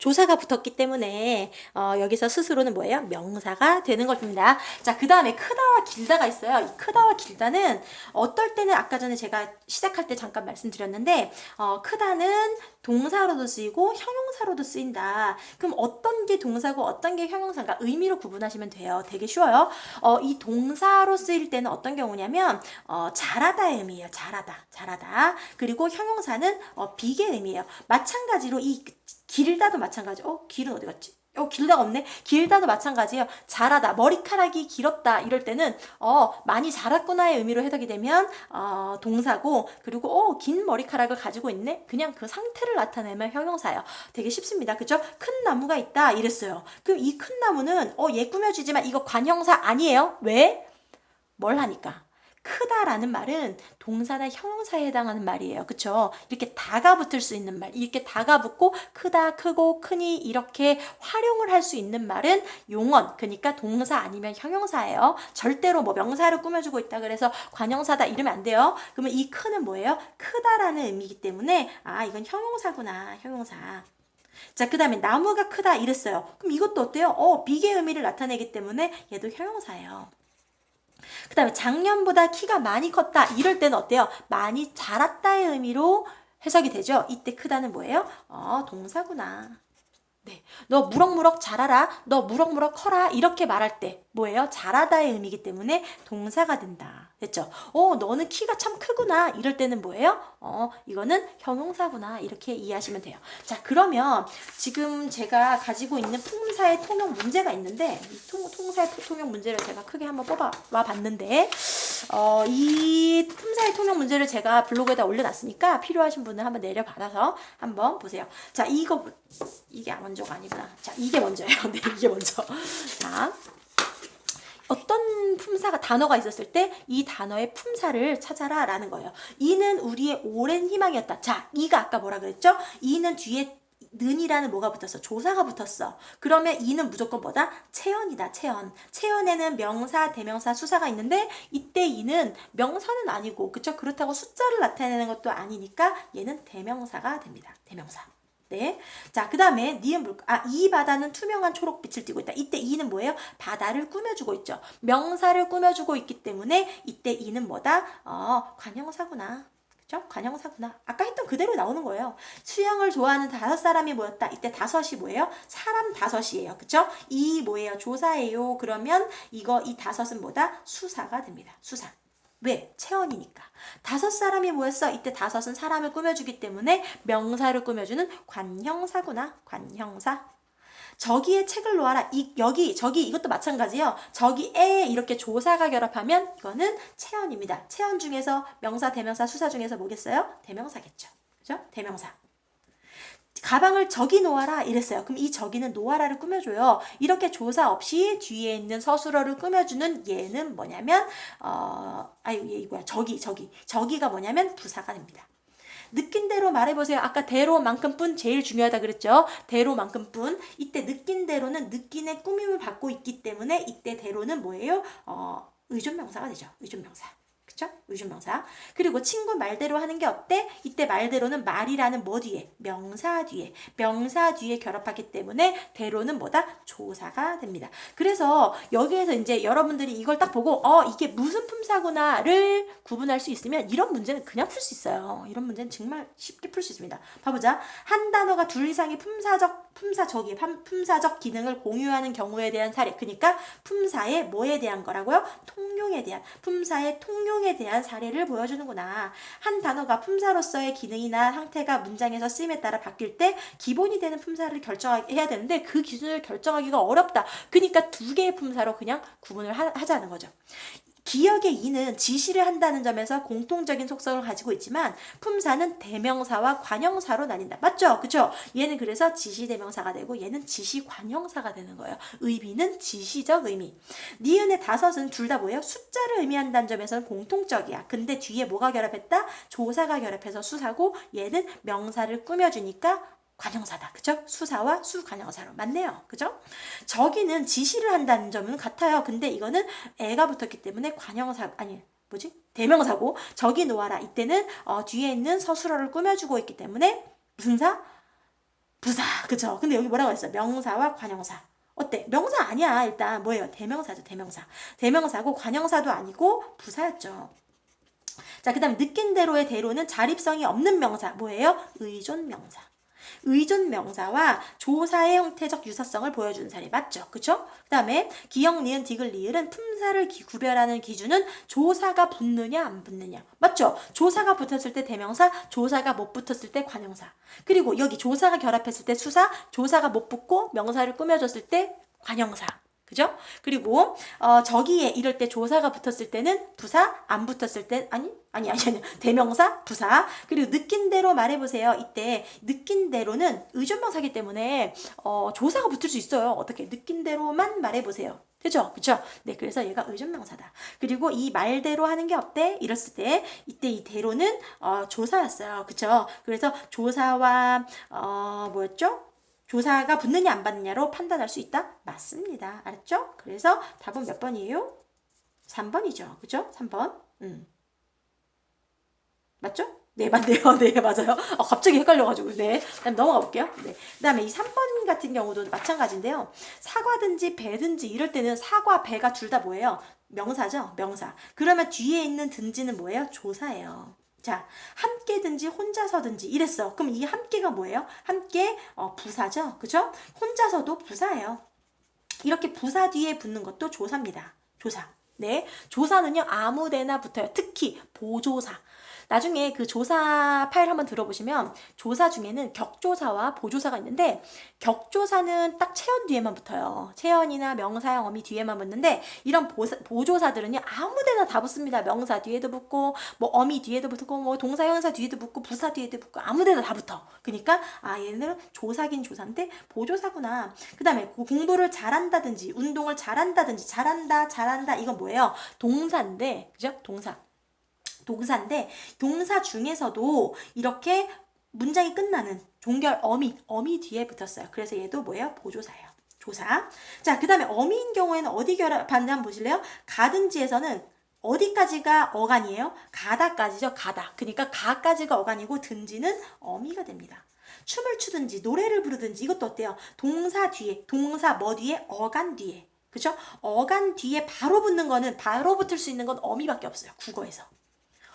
조사가 붙었기 때문에 어, 여기서 스스로는 뭐예요? 명사가 되는 것입니다. 자, 그 다음에 크다와 길다가 있어요. 이 크다와 길다는 어떨 때는 아까 전에 제가 시작할 때 잠깐 말씀드렸는데 어, 크다는 동사로도 쓰이고 형용사로도 쓰인다. 그럼 어떤 게 동사고 어떤 게 형용사인가 의미로 구분하시면 돼요. 되게 쉬워요. 어, 이 동사로 쓰일 때는 어떤 경우냐면 어, 잘하다의 의미예요. 잘하다, 잘하다. 그리고 형용사는 어, 비의 의미예요. 마찬가지로 이 길다도 마찬가지. 어, 길은 어디 갔지? 어, 길다가 없네. 길다도 마찬가지예요. 잘하다. 머리카락이 길었다. 이럴 때는 어, 많이 자랐구나의 의미로 해석이 되면 어, 동사고 그리고 어, 긴 머리카락을 가지고 있네. 그냥 그 상태를 나타내면 형용사예요. 되게 쉽습니다. 그죠? 큰 나무가 있다. 이랬어요. 그럼 이 큰 나무는 어, 얘 꾸며주지만 이거 관형사 아니에요. 왜? 뭘 하니까? 크다라는 말은 동사나 형용사에 해당하는 말이에요. 그쵸? 이렇게 다가 붙을 수 있는 말. 이렇게 다가 붙고 크다, 크고, 크니 이렇게 활용을 할 수 있는 말은 용언. 그러니까 동사 아니면 형용사예요. 절대로 뭐 명사를 꾸며주고 있다 그래서 관형사다 이러면 안 돼요. 그러면 이 크는 뭐예요? 크다라는 의미이기 때문에 아, 이건 형용사구나. 형용사. 자, 그 다음에 나무가 크다 이랬어요. 그럼 이것도 어때요? 어, 비계 의미를 나타내기 때문에 얘도 형용사예요. 그 다음에 작년보다 키가 많이 컸다. 이럴 때는 어때요? 많이 자랐다의 의미로 해석이 되죠. 이때 크다는 뭐예요? 어, 동사구나. 네. 너 무럭무럭 자라라. 너 무럭무럭 커라. 이렇게 말할 때 뭐예요? 자라다의 의미이기 때문에 동사가 된다. 됐죠? 어, 너는 키가 참 크구나. 이럴 때는 뭐예요? 어, 이거는 형용사구나. 이렇게 이해하시면 돼요. 자, 그러면 지금 제가 가지고 있는 품사의 통용 문제가 있는데, 이 통, 통사의 통용 문제를 제가 크게 한번 뽑아와 봤는데, 어, 이 품사의 통용 문제를 제가 블로그에다 올려놨으니까 필요하신 분은 한번 내려받아서 한번 보세요. 자, 이거, 이게 먼저가 아니구나. 자, 이게 먼저예요. 네, 이게 먼저. 자. 어떤 품사가 단어가 있었을 때 이 단어의 품사를 찾아라 라는 거예요. 이는 우리의 오랜 희망이었다. 자, 이가 아까 뭐라 그랬죠? 이는 뒤에 는이라는 뭐가 붙었어? 조사가 붙었어. 그러면 이는 무조건 뭐다? 체언이다. 체언. 체언에는 명사, 대명사, 수사가 있는데 이때 이는 명사는 아니고 그쵸? 그렇다고 숫자를 나타내는 것도 아니니까 얘는 대명사가 됩니다. 대명사. 네. 자, 그 다음에 니은 물, 아, 이 바다는 투명한 초록빛을 띠고 있다. 이때 이는 뭐예요? 바다를 꾸며주고 있죠. 명사를 꾸며주고 있기 때문에 이때 이는 뭐다? 어, 관형사구나. 그죠? 관형사구나. 아까 했던 그대로 나오는 거예요. 수영을 좋아하는 다섯 사람이 모였다. 이때 다섯이 뭐예요? 사람 다섯이에요. 그죠? 이 뭐예요? 조사예요. 그러면 이거, 이 다섯은 뭐다? 수사가 됩니다. 수사. 왜? 체언이니까. 다섯 사람이 모였어. 이때 다섯은 사람을 꾸며주기 때문에 명사를 꾸며주는 관형사구나. 관형사. 저기에 책을 놓아라. 이, 여기, 저기, 이것도 마찬가지요. 저기에 이렇게 조사가 결합하면 이거는 체언입니다. 체언 중에서 명사, 대명사, 수사 중에서 뭐겠어요? 대명사겠죠. 그죠? 대명사. 가방을 저기 놓아라 이랬어요. 그럼 이 저기는 놓아라를 꾸며줘요. 이렇게 조사 없이 뒤에 있는 서술어를 꾸며주는 얘는 뭐냐면 어 아유 얘 이거야 저기 저기 저기가 뭐냐면 부사가 됩니다. 느낀 대로 말해보세요. 아까 대로만큼뿐 제일 중요하다 그랬죠. 대로만큼뿐. 이때 느낀 대로는 느낀의 꾸밈을 받고 있기 때문에 이때 대로는 뭐예요? 어 의존명사가 되죠. 의존명사. 그쵸? 의존명사. 그리고 친구 말대로 하는 게 어때? 이때 말대로는 말이라는 뭐 뒤에? 명사 뒤에. 명사 뒤에 결합하기 때문에 대로는 뭐다? 조사가 됩니다. 그래서 여기에서 이제 여러분들이 이걸 딱 보고 어 이게 무슨 품사구나를 구분할 수 있으면 이런 문제는 그냥 풀 수 있어요. 이런 문제는 정말 쉽게 풀 수 있습니다. 봐보자. 한 단어가 둘 이상의 품사적 품사적이 품사적 기능을 공유하는 경우에 대한 사례. 그러니까 품사의 뭐에 대한 거라고요? 통용에 대한 품사의 통용에 대한 사례를 보여주는구나. 한 단어가 품사로서의 기능이나 상태가 문장에서 쓰임에 따라 바뀔 때 기본이 되는 품사를 결정해야 되는데 그 기준을 결정하기가 어렵다. 그러니까 두 개의 품사로 그냥 구분을 하, 하자는 거죠. 기억의 이는 지시를 한다는 점에서 공통적인 속성을 가지고 있지만 품사는 대명사와 관형사로 나뉜다. 맞죠? 그죠? 얘는 그래서 지시 대명사가 되고 얘는 지시 관형사가 되는 거예요. 의미는 지시적 의미. 니은의 다섯은 둘 다 뭐예요? 숫자를 의미한다는 점에서는 공통적이야. 근데 뒤에 뭐가 결합했다? 조사가 결합해서 수사고 얘는 명사를 꾸며주니까 관형사다. 그죠? 수사와 수관형사로. 맞네요. 그죠? 저기는 지시를 한다는 점은 같아요. 근데 이거는 애가 붙었기 때문에 관형사, 아니, 뭐지? 대명사고, 저기 놓아라. 이때는 어, 뒤에 있는 서술어를 꾸며주고 있기 때문에 무슨 사? 부사. 그쵸? 근데 여기 뭐라고 했어? 명사와 관형사. 어때? 명사 아니야. 일단 뭐예요? 대명사죠. 대명사. 대명사고 관형사도 아니고 부사였죠. 자, 그 다음에 느낀 대로의 대로는 자립성이 없는 명사. 뭐예요? 의존 명사. 의존 명사와 조사의 형태적 유사성을 보여주는 사례 맞죠? 그쵸? 그 다음에 기역, 니은, 디귿, 리을은 품사를 기- 구별하는 기준은 조사가 붙느냐 안 붙느냐 맞죠? 조사가 붙었을 때 대명사, 조사가 못 붙었을 때 관형사 그리고 여기 조사가 결합했을 때 수사, 조사가 못 붙고 명사를 꾸며줬을 때 관형사 그죠? 그리고 어, 저기에 이럴 때 조사가 붙었을 때는 부사, 안 붙었을 때 아니 아니 아니 아니 대명사, 부사. 그리고 느낀 대로 말해 보세요. 이때 느낀 대로는 의존명사기 때문에 어, 조사가 붙을 수 있어요. 어떻게 느낀 대로만 말해 보세요. 그죠? 그죠? 네, 그래서 얘가 의존명사다. 그리고 이 말대로 하는 게 어때? 이랬을 때, 이때 이 대로는, 어, 조사였어요. 그죠? 그래서 조사와, 어, 뭐였죠? 조사가 붙느냐 안 받느냐로 판단할 수 있다? 맞습니다. 알았죠? 그래서 답은 몇 번이에요? 3번이죠. 그죠? 3번. 음. 맞죠? 네, 맞네요. 네, 맞아요. 어, 갑자기 헷갈려가지고. 네. 그다음 넘어가 볼게요. 네. 그 다음에 이 3번 같은 경우도 마찬가지인데요. 사과든지 배든지 이럴 때는 사과, 배가 둘 다 뭐예요? 명사죠? 명사. 그러면 뒤에 있는 든지는 뭐예요? 조사예요. 자, 함께든지 혼자서든지 이랬어. 그럼 이 함께가 뭐예요? 함께 어, 부사죠. 그죠? 혼자서도 부사예요. 이렇게 부사 뒤에 붙는 것도 조사입니다. 조사. 네. 조사는요, 아무 데나 붙어요. 특히 보조사. 나중에 그 조사 파일 한번 들어보시면 조사 중에는 격조사와 보조사가 있는데 격조사는 딱 체언 뒤에만 붙어요. 체언이나 명사형 어미 뒤에만 붙는데 이런 보사, 보조사들은요 아무 데나 다 붙습니다. 명사 뒤에도 붙고 뭐 어미 뒤에도 붙고 뭐 동사 형사 뒤에도 붙고 부사 뒤에도 붙고 아무 데나 다 붙어. 그러니까 아 얘네는 조사긴 조사인데 보조사구나. 그다음에 고- 공부를 잘한다든지 운동을 잘한다든지 잘한다 잘한다 이건 뭐예요? 동사인데 그죠? 동사. 동사인데 동사 중에서도 이렇게 문장이 끝나는 종결 어미 어미 뒤에 붙었어요. 그래서 얘도 뭐예요? 보조사예요. 조사. 자, 그 다음에 어미인 경우에는 어디 결합하는지 한번 보실래요? 가든지에서는 어디까지가 어간이에요? 가다까지죠. 가다. 그러니까 가까지가 어간이고 든지는 어미가 됩니다. 춤을 추든지 노래를 부르든지 이것도 어때요? 동사 뒤에 동사 뭐 뒤에 어간 뒤에 그죠? 어간 뒤에 바로 붙는 거는 바로 붙을 수 있는 건 어미밖에 없어요. 국어에서.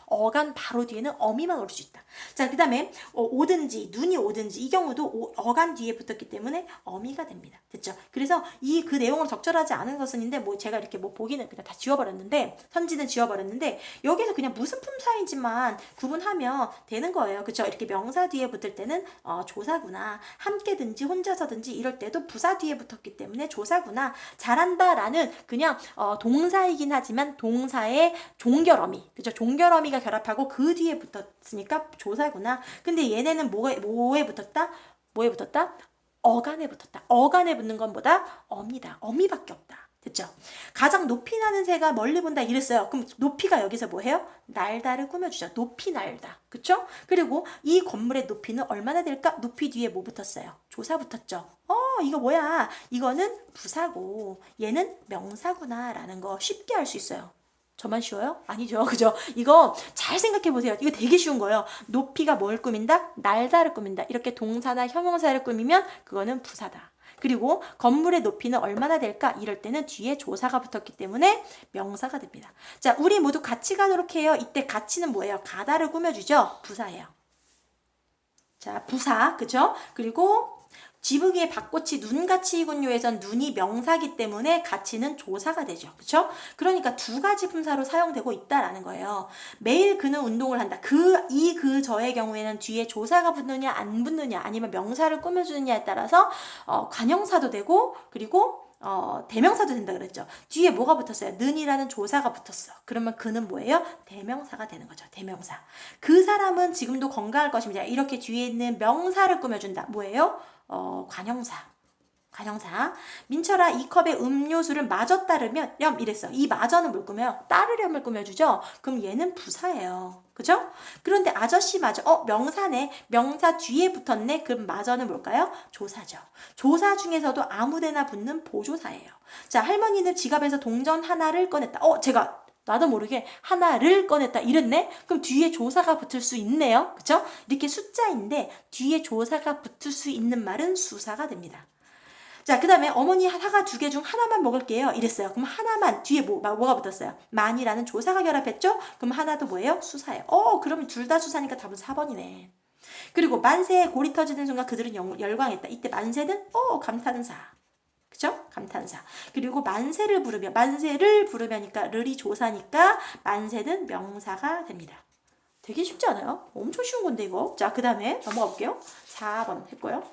어간 바로 뒤에는 어미만 올 수 있다. 자, 그 다음에 어, 오든지 눈이 오든지 이 경우도 오- 어간 뒤에 붙었기 때문에 어미가 됩니다. 됐죠? 그래서 이 그 내용을 적절하지 않은 것은인데 뭐 제가 이렇게 뭐 보기는 그냥 다 지워버렸는데 선지는 지워버렸는데 여기서 그냥 무슨 품사인지만 구분하면 되는 거예요. 그쵸? 이렇게 명사 뒤에 붙을 때는 어, 조사구나. 함께든지 혼자서든지 이럴 때도 부사 뒤에 붙었기 때문에 조사구나. 잘한다 라는 그냥 어, 동사이긴 하지만 동사의 종결어미. 그죠? 종결어미가 결합하고 그 뒤에 붙었으니까 조사구나. 근데 얘네는 뭐에, 뭐에 붙었다? 뭐에 붙었다? 어간에 붙었다. 어간에 붙는 것보다 어미다. 어미밖에 없다. 됐죠? 가장 높이 나는 새가 멀리 본다 이랬어요. 그럼 높이가 여기서 뭐예요? 날다를 꾸며주죠. 높이 날다. 그쵸? 그리고 이 건물의 높이는 얼마나 될까? 높이 뒤에 뭐 붙었어요? 조사 붙었죠. 어, 이거 뭐야? 이거는 부사고 얘는 명사구나 라는 거 쉽게 알 수 있어요. 저만 쉬워요? 아니죠. 그죠? 이거 잘 생각해 보세요. 이거 되게 쉬운 거예요. 높이가 뭘 꾸민다? 날다를 꾸민다. 이렇게 동사나 형용사를 꾸미면 그거는 부사다. 그리고 건물의 높이는 얼마나 될까? 이럴 때는 뒤에 조사가 붙었기 때문에 명사가 됩니다. 자, 우리 모두 같이 가도록 해요. 이때 같이는 뭐예요? 가다를 꾸며주죠? 부사예요. 자, 부사, 그죠? 그리고 지붕의 밭꽃이 눈같이 익은요에선 눈이 명사기 때문에 가치는 조사가 되죠. 그렇죠? 그러니까 두 가지 품사로 사용되고 있다라는 거예요. 매일 그는 운동을 한다. 그 이 그 저의 경우에는 뒤에 조사가 붙느냐 안 붙느냐 아니면 명사를 꾸며주느냐에 따라서 어, 관형사도 되고 그리고 어, 대명사도 된다 그랬죠. 뒤에 뭐가 붙었어요? 는이라는 조사가 붙었어. 그러면 그는 뭐예요? 대명사가 되는 거죠. 대명사. 그 사람은 지금도 건강할 것입니다. 이렇게 뒤에 있는 명사를 꾸며준다. 뭐예요? 어, 관형사. 관형사. 민철아, 이 컵에 음료수를 마저 따르면, 렴, 이랬어. 이 마저는 뭘 꾸며요? 따르렴을 꾸며주죠? 그럼 얘는 부사예요. 그죠? 그런데 아저씨 마저, 어, 명사네. 명사 뒤에 붙었네. 그럼 마저는 뭘까요? 조사죠. 조사 중에서도 아무 데나 붙는 보조사예요. 자, 할머니는 지갑에서 동전 하나를 꺼냈다. 어, 제가 나도 모르게 하나를 꺼냈다 이랬네? 그럼 뒤에 조사가 붙을 수 있네요. 그쵸? 이렇게 숫자인데 뒤에 조사가 붙을 수 있는 말은 수사가 됩니다. 자, 그 다음에 어머니 사과 두 개 중 하나만 먹을게요. 이랬어요. 그럼 하나만 뒤에 뭐, 뭐가 붙었어요? 만이라는 조사가 결합했죠? 그럼 하나도 뭐예요? 수사예요. 어, 그러면 둘다 수사니까 답은 4번이네. 그리고 만세에 골이 터지는 순간 그들은 영- 열광했다. 이때 만세는 어, 감탄은 사. 감탄사. 그리고 만세를 부르며 만세를 부르며니까 르리 조사니까 만세는 명사가 됩니다. 되게 쉽지 않아요? 엄청 쉬운 건데 이거. 자, 그 다음에 넘어가 볼게요. 4번 했고요.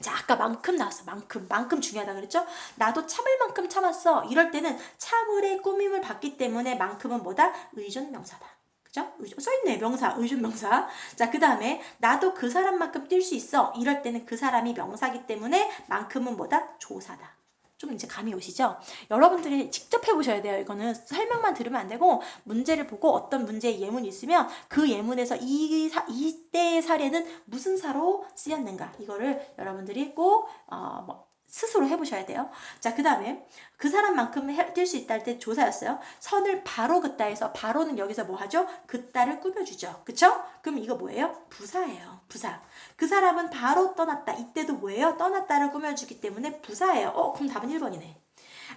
자, 아까 만큼 나왔어. 만큼. 만큼 중요하다 그랬죠? 나도 참을 만큼 참았어. 이럴 때는 참을의 꾸밈을 받기 때문에 만큼은 뭐다? 의존 명사다. 그죠? 써있네. 명사. 의존 명사. 자, 그 다음에 나도 그 사람만큼 뛸 수 있어. 이럴 때는 그 사람이 명사기 때문에 만큼은 뭐다? 조사다. 좀 이제 감이 오시죠? 여러분들이 직접 해보셔야 돼요. 이거는 설명만 들으면 안 되고 문제를 보고 어떤 문제의 예문이 있으면 그 예문에서 이 사, 이때의 사례는 무슨 사로 쓰였는가 이거를 여러분들이 꼭 어, 뭐, 스스로 해보셔야 돼요. 자, 그 다음에 그 사람만큼 뛸 수 있다 할 때 조사였어요. 선을 바로 긋다 해서 바로는 여기서 뭐 하죠? 긋다를 꾸며주죠. 그쵸? 그럼 이거 뭐예요? 부사예요. 부사. 그 사람은 바로 떠났다. 이때도 뭐예요? 떠났다를 꾸며주기 때문에 부사예요. 어, 그럼 답은 1번이네.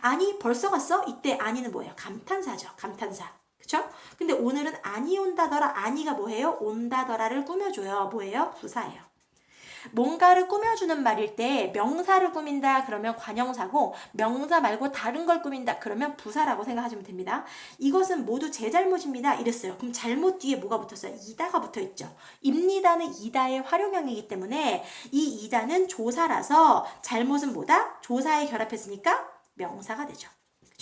아니, 벌써 갔어? 이때 아니는 뭐예요? 감탄사죠. 감탄사. 그쵸? 근데 오늘은 아니 온다더라. 아니가 뭐예요? 온다더라를 꾸며줘요. 뭐예요? 부사예요. 뭔가를 꾸며주는 말일 때 명사를 꾸민다 그러면 관형사고 명사 말고 다른 걸 꾸민다 그러면 부사라고 생각하시면 됩니다. 이것은 모두 제 잘못입니다. 이랬어요. 그럼 잘못 뒤에 뭐가 붙었어요? 이다가 붙어 있죠. 입니다는 이다의 활용형이기 때문에 이 이다는 조사라서 잘못은 뭐다? 조사에 결합했으니까 명사가 되죠.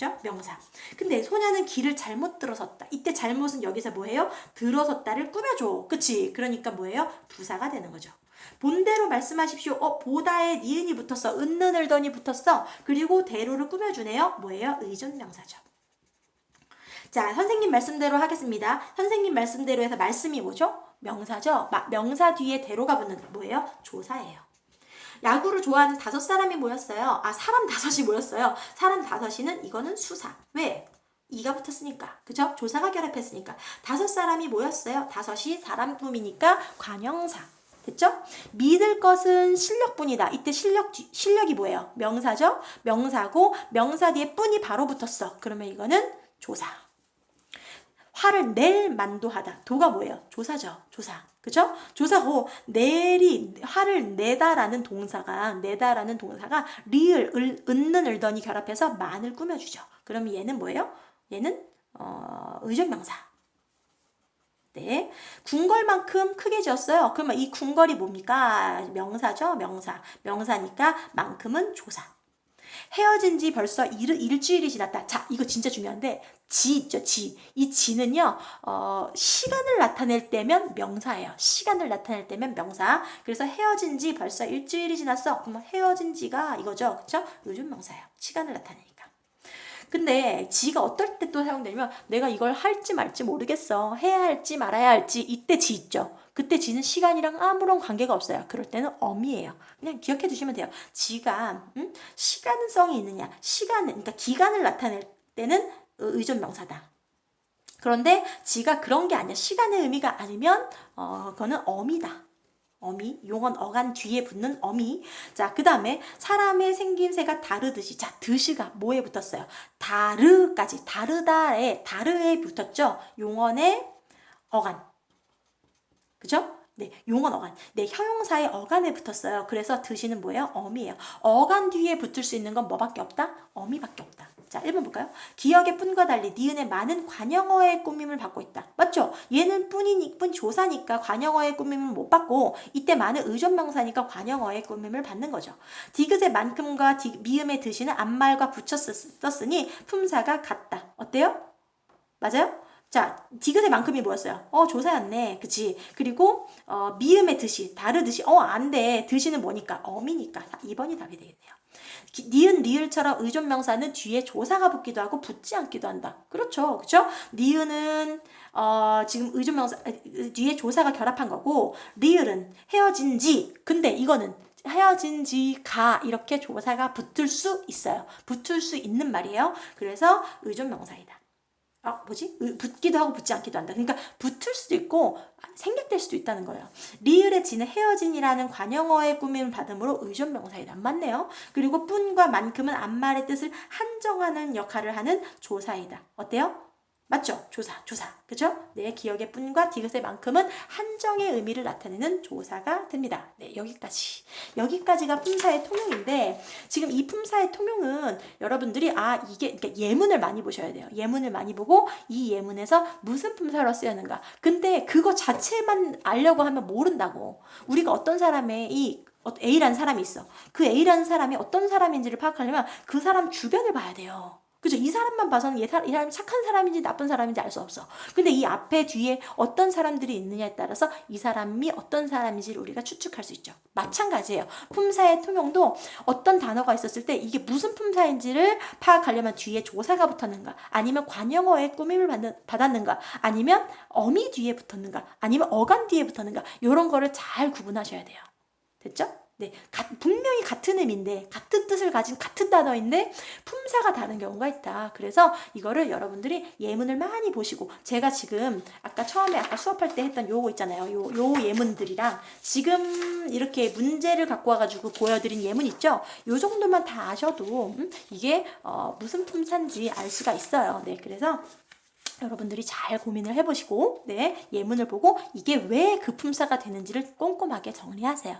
그죠? 명사. 근데 소녀는 길을 잘못 들어섰다. 이때 잘못은 여기서 뭐예요? 들어섰다를 꾸며줘. 그치? 그러니까 뭐예요? 부사가 되는 거죠. 본대로 말씀하십시오. 어, 보다에 니은이 붙었어. 은는 을더니 붙었어. 그리고 대로를 꾸며주네요. 뭐예요? 의존 명사죠. 자, 선생님 말씀대로 하겠습니다. 선생님 말씀대로 해서 말씀이 뭐죠? 명사죠. 마- 명사 뒤에 대로가 붙는 뭐예요? 조사예요. 야구를 좋아하는 다섯 사람이 모였어요. 아, 사람 다섯이 모였어요. 사람 다섯이는 이거는 수사. 왜? 이가 붙었으니까. 그죠? 조사가 결합했으니까. 다섯 사람이 모였어요. 다섯이 사람 꿈이니까 관형사. 됐죠? 믿을 것은 실력뿐이다. 이때 실력 뒤- 실력이 뭐예요? 명사죠? 명사고 명사 뒤에 뿐이 바로 붙었어. 그러면 이거는 조사. 화를 낼 만도하다. 도가 뭐예요? 조사죠. 조사. 그죠? 조사고 내리 화를 내다라는 동사가 내다라는 동사가 리을 을, 은는 을더니 결합해서 만을 꾸며주죠. 그러면 얘는 뭐예요? 얘는 어, 의존명사. 네. 궁궐만큼 크게 지었어요. 그러면 이 궁궐이 뭡니까? 명사죠? 명사. 명사니까 만큼은 조사. 헤어진 지 벌써 일, 일주일이 지났다. 자, 이거 진짜 중요한데, 지 있죠, 지. 이 지는요, 어, 시간을 나타낼 때면 명사예요. 시간을 나타낼 때면 명사. 그래서 헤어진 지 벌써 일주일이 지났어. 그러면 헤어진 지가 이거죠. 그쵸? 요즘 명사예요. 시간을 나타내니까. 근데 지가 어떨 때 또 사용되냐면 내가 이걸 할지 말지 모르겠어. 해야 할지 말아야 할지 이때 지 있죠. 그때 지는 시간이랑 아무런 관계가 없어요. 그럴 때는 엄이에요. 그냥 기억해 두시면 돼요. 지가 음? 시간성이 있느냐, 시간을 그러니까 기간을 나타낼 때는 의존 명사다. 그런데 지가 그런 게 아니야. 시간의 의미가 아니면 어 그거는 엄이다. 어미, 용언 어간 뒤에 붙는 어미. 자, 그 다음에 사람의 생김새가 다르듯이. 자, 드시가 뭐에 붙었어요? 다르까지. 다르다에, 다르에 붙었죠? 용언의 어간. 그죠? 네, 용언 어간. 네, 형용사의 어간에 붙었어요. 그래서 드시는 뭐예요? 어미예요. 어간 뒤에 붙을 수 있는 건 뭐밖에 없다? 어미밖에 없다. 자, 1번 볼까요? 기억의 뿐과 달리 니은의 많은 관형어의 꾸밈을 받고 있다. 맞죠? 얘는 뿐이니, 뿐 조사니까 관형어의 꾸밈을 못 받고 이때 많은 의존명사니까 관형어의 꾸밈을 받는 거죠. 디귿의 만큼과 디, 미음의 드시는 앞말과 썼으니 품사가 같다. 어때요? 맞아요? 자, 디귿의 만큼이 뭐였어요? 어, 조사였네. 그치? 그리고, 어, 미음의 드시, 다르듯이, 어, 안 돼. 드시는 뭐니까? 어미니까. 2번이 답이 되겠네요. 기- 니은, 리을처럼 의존명사는 뒤에 조사가 붙기도 하고 붙지 않기도 한다. 그렇죠. 그쵸? 니은은, 어, 지금 의존명사, 아, 뒤에 조사가 결합한 거고, 리을은 헤어진 지. 근데 이거는 헤어진 지가 이렇게 조사가 붙을 수 있어요. 붙을 수 있는 말이에요. 그래서 의존명사이다. 아 뭐지 으, 붙기도 하고 붙지 않기도 한다. 그러니까 붙을 수도 있고 생략될 수도 있다는 거예요. 리을의 지는 헤어진이라는 관형어의 꾸밈을 받음으로 의존명사이다. 맞네요. 그리고 뿐과 만큼은 앞말의 뜻을 한정하는 역할을 하는 조사이다. 어때요? 맞죠? 조사, 조사. 그죠? 네, 기억의 뿐과 디귿의 만큼은 한정의 의미를 나타내는 조사가 됩니다. 네, 여기까지. 여기까지가 품사의 통용인데, 지금 이 품사의 통용은 여러분들이, 아, 이게, 그러니까 예문을 많이 보셔야 돼요. 예문을 많이 보고, 이 예문에서 무슨 품사로 쓰였는가. 근데 그거 자체만 알려고 하면 모른다고. 우리가 어떤 사람의 이 어, A라는 사람이 있어. 그 A라는 사람이 어떤 사람인지를 파악하려면 그 사람 주변을 봐야 돼요. 그죠? 이 사람만 봐서는 이 사람, 이 사람이 착한 사람인지 나쁜 사람인지 알 수 없어. 근데 이 앞에 뒤에 어떤 사람들이 있느냐에 따라서 이 사람이 어떤 사람인지를 우리가 추측할 수 있죠. 마찬가지예요. 품사의 통용도 어떤 단어가 있었을 때 이게 무슨 품사인지를 파악하려면 뒤에 조사가 붙었는가, 아니면 관형어의 꾸밈을 받는, 받았는가, 아니면 어미 뒤에 붙었는가, 아니면 어간 뒤에 붙었는가, 이런 거를 잘 구분하셔야 돼요. 됐죠? 네, 가- 분명히 같은 의미인데 같은 뜻을 가진 같은 단어인데 품사가 다른 경우가 있다. 그래서 이거를 여러분들이 예문을 많이 보시고 제가 지금 아까 처음에 아까 수업할 때 했던 요거 있잖아요. 요, 요 예문들이랑 지금 이렇게 문제를 갖고 와가지고 보여드린 예문 있죠. 요 정도만 다 아셔도 음, 이게 어, 무슨 품사인지 알 수가 있어요. 네, 그래서 여러분들이 잘 고민을 해보시고, 네, 예문을 보고 이게 왜 그 품사가 되는지를 꼼꼼하게 정리하세요.